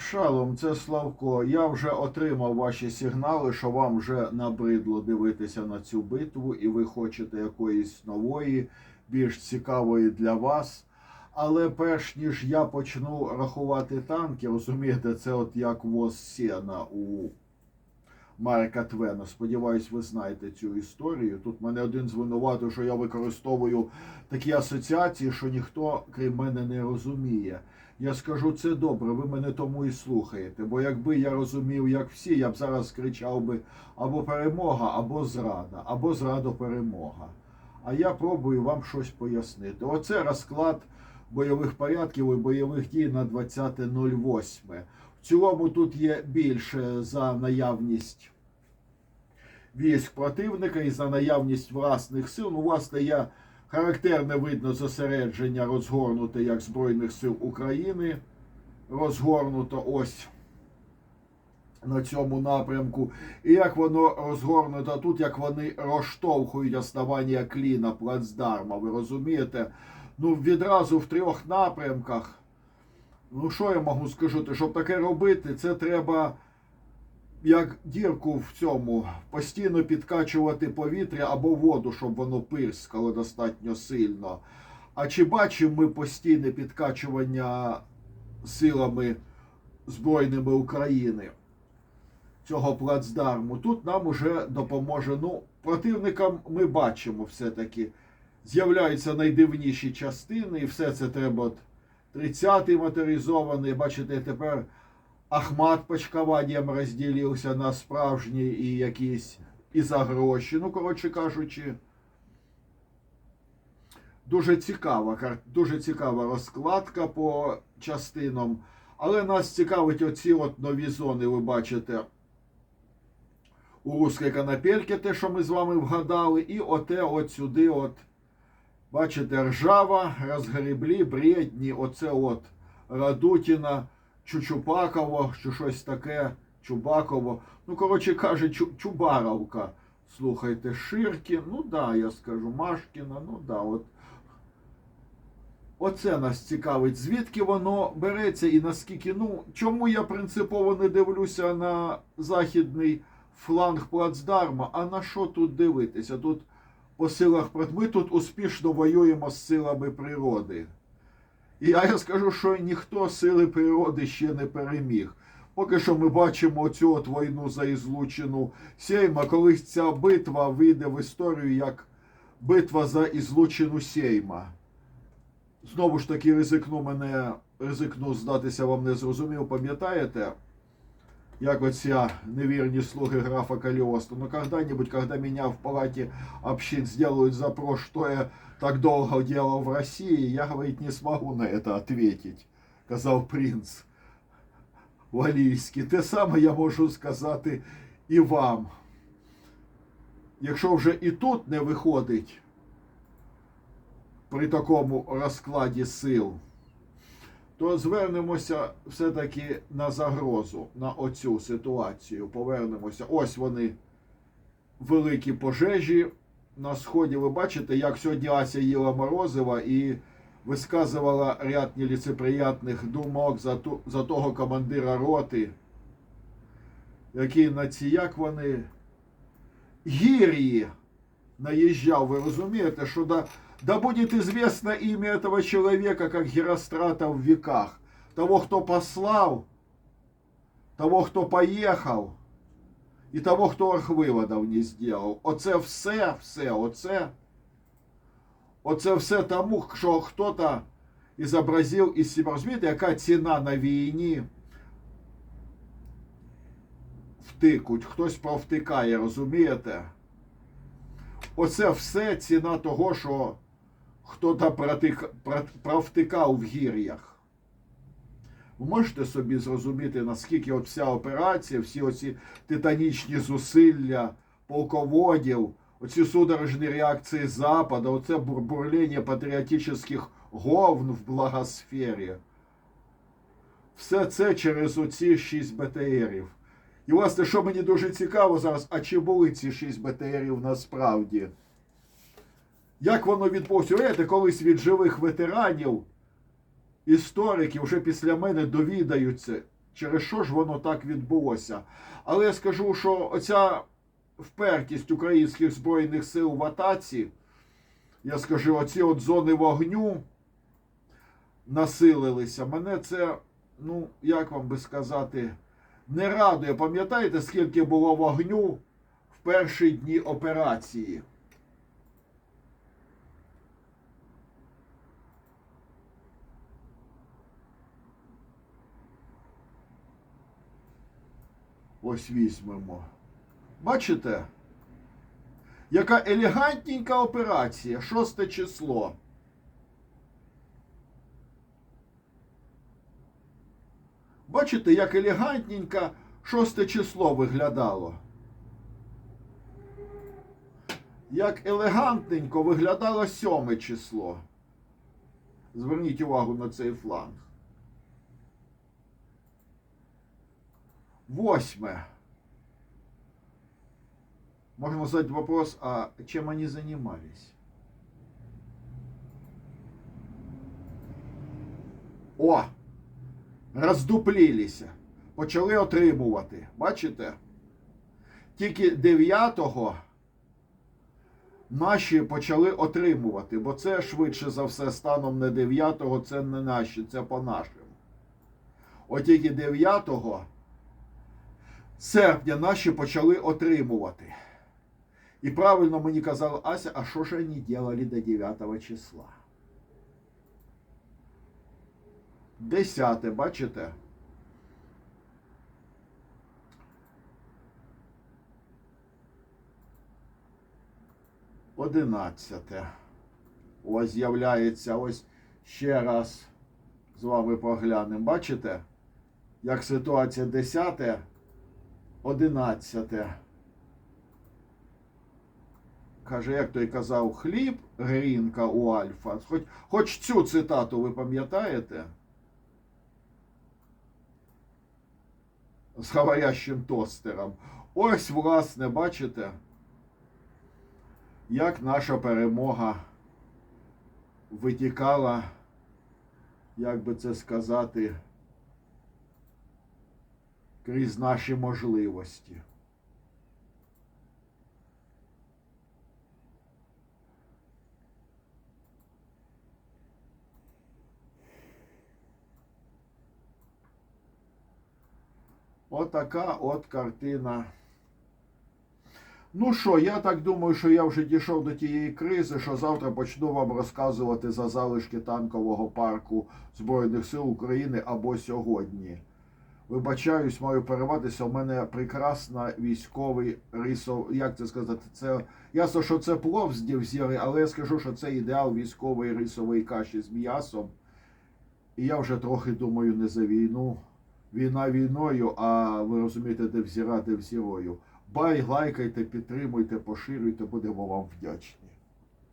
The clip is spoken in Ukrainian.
Шалом, це Славко. Я вже отримав ваші сигнали, що вам вже набридло дивитися на цю битву, і ви хочете якоїсь нової, більш цікавої для вас. Але перш ніж я почну рахувати танки, розумієте, це от як воз сена у Марка Твена. Сподіваюсь, ви знаєте цю історію. Тут мене один звинуватив, що я використовую такі асоціації, що ніхто крім мене не розуміє. Я скажу це добре, ви мене тому і слухаєте. Бо якби я розумів, як всі, я б зараз кричав би або перемога, або зрада, або зрада перемога. А я пробую вам щось пояснити. Оце розклад бойових порядків і бойових дій на 20.08. В цілому тут є більше за наявність військ противника і за наявність власних сил. Ну, власне, я характерне видно зосередження розгорнуте як Збройних сил України. Розгорнуто ось на цьому напрямку. І як воно розгорнуто тут, як вони розштовхують основання кліна плацдарма. Ви розумієте? Ну, відразу в трьох напрямках. Ну, що я можу сказати? Щоб таке робити, це треба як дірку в цьому постійно підкачувати повітря або воду, щоб воно пирскало достатньо сильно. А чи бачимо ми постійне підкачування силами Збройними України цього плацдарму? Тут нам уже допоможе. Ну, противникам ми бачимо все-таки. З'являються найдивніші частини, і все це треба. От 30-й моторизований, бачите, тепер Ахмат почкованням розділився на справжній і якісь і за гроші. Ну, коротше кажучи, дуже цікава, дуже цікава розкладка по частинам. Але нас цікавить оці от нові зони, ви бачите. У Руській Канапельки, те, що ми з вами вгадали, і оте от сюди, от, бачите, ржава, розгреблі, бредні, оце от Радутіна. Чучупаково, чи щось таке, Чубаково. Ну, коротше каже, Чубаровка. Слухайте, Ширкін, ну да, я скажу, Машкіна, ну да, от. Оце нас цікавить, звідки воно береться і наскільки. Ну, чому я принципово не дивлюся на західний фланг плацдарма, а на що тут дивитися? Тут по силах Ми тут успішно воюємо з силами природи. І я скажу, що ніхто сили природи ще не переміг. Поки що ми бачимо цю от війну за ізлучену Сейма, колись ця битва вийде в історію як битва за ізлучену Сейма. Знову ж таки, ризикну мене, ризикну здатися вам не зрозумів, пам'ятаєте? Як оця невірні слуги графа Калиоста. Но когда-нибудь, когда меня в палате общин сделают запрос, что я так долго делал в России, я, говорит, не смогу на это ответить, казав принц Валійський. Те саме я можу сказати і вам. Якщо вже і тут не виходить при такому розкладі сил, То звернемося все-таки на загрозу, на оцю ситуацію. Повернемося. Ось вони великі пожежі на сході. Ви бачите, як сьогодні Ася їла Морозива і висказувала ряд неліцеприятних думок за, ту, за того командира роти, який на ці, як вони, гір'ї наїжджав. Ви розумієте, що да, да будет известно имя этого человека, как Герострата в веках. Того, кто послал, того, хто поїхав, і того, хто архвиводів не зробив. Оце все, все, оце. Оце все тому, що хто-то ізобразив із себе. Розумієте, яка ціна на війні? Втикуть, хтось провтикає, розумієте? Оце все ціна того, що хто-то провтикав в гір'ях. Ви можете собі зрозуміти, наскільки от вся операція, всі оці титанічні зусилля полководів, оці судорожні реакції Запада, оце бурбурління патріотичних говн в благосфері. Все це через оці 6 БТРів. І, власне, що мені дуже цікаво зараз, а чи були ці 6 БТРів насправді? Як воно відбулося? Уявляєте, колись від живих ветеранів історики вже після мене довідаються, через що ж воно так відбулося. Але я скажу, що оця впертість українських збройних сил в атаці, я скажу, оці от зони вогню насилилися. Мене це, ну, як вам би сказати, не радує. Пам'ятаєте, скільки було вогню в перші дні операції? Ось візьмемо. Бачите? Яка елегантненька операція, шосте число. Бачите, як елегантненько шосте число виглядало. Як елегантненько виглядало сьоме число. Зверніть увагу на цей фланг. Восьме. Можно задать вопрос, а чем они занимались? О! Роздуплілися. Почали отримувати. Бачите? Тільки 9-го наші почали отримувати, бо це швидше за все станом не 9-го, це не наші, це по нашим. От тільки 9-го серпня наші почали отримувати. І правильно мені казала Ася, а що ж вони делали до 9 числа? Десяте, бачите? Одинадцяте. Ось з'являється ось ще раз з вами поглянемо. Бачите? Як ситуація десяте, одинадцяте. Каже, як той казав, хліб, грінка у Альфа. Хоч, хоч цю цитату ви пам'ятаєте? З говорящим тостером. Ось, власне, бачите, як наша перемога витікала, як би це сказати, крізь наші можливості. Отака от картина. Ну що, я так думаю, що я вже дійшов до тієї кризи, що завтра почну вам розказувати за залишки танкового парку Збройних сил України або сьогодні. Вибачаюсь, маю перерватися. У мене прекрасна військовий рисов. Як це сказати? Це ясно, що це плов з дівзіри, але я скажу, що це ідеал військової рисової каші з м'ясом. І я вже трохи думаю не за війну. Війна війною, а ви розумієте, де взіра, де взірою. Бай, лайкайте, підтримуйте, поширюйте, будемо вам вдячні.